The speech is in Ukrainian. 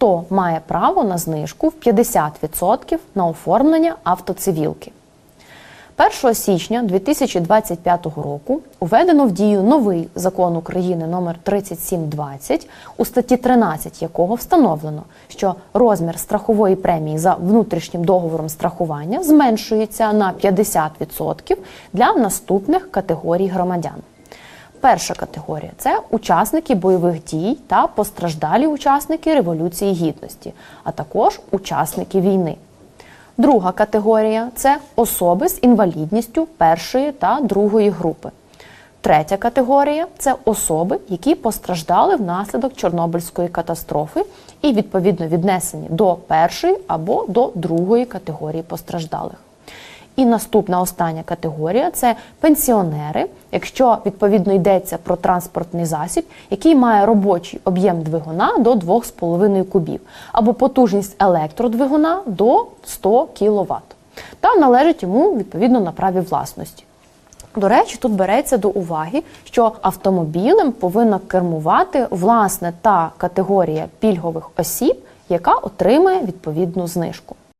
хто має право на знижку в 50% на оформлення автоцивілки. 1 січня 2025 року уведено в дію новий закон України номер 3720, у статті 13 якого встановлено, що розмір страхової премії за внутрішнім договором страхування зменшується на 50% для наступних категорій громадян. Перша категорія це учасники бойових дій та постраждалі учасники Революції Гідності, а також учасники війни. Друга категорія це особи з інвалідністю першої та другої групи. Третя категорія це особи, які постраждали внаслідок Чорнобильської катастрофи і відповідно віднесені до першої або до другої категорії постраждалих. І наступна остання категорія це пенсіонери, якщо відповідно йдеться про транспортний засіб, який має робочий об'єм двигуна до 2,5 кубів, або потужність електродвигуна до 100 кВт, та належить йому відповідно на праві власності. До речі, тут береться до уваги, що автомобілем повинна кермувати власне та категорія пільгових осіб, яка отримає відповідну знижку.